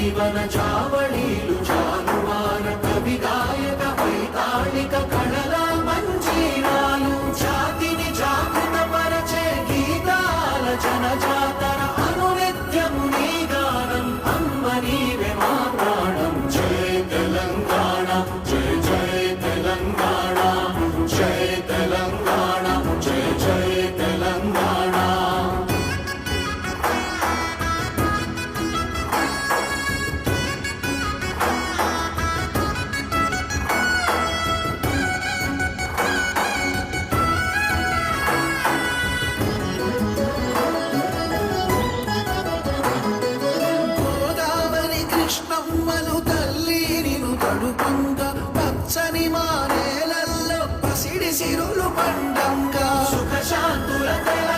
జీవన చావళీలు జానువార కవి గాయక వైతాళిక కృష్ణమ్మను తల్లి నిను తడుపంక పచ్చని మా నేలల్లో పసిడి సిరులు పండంగా. సుఖశాంతుల తెల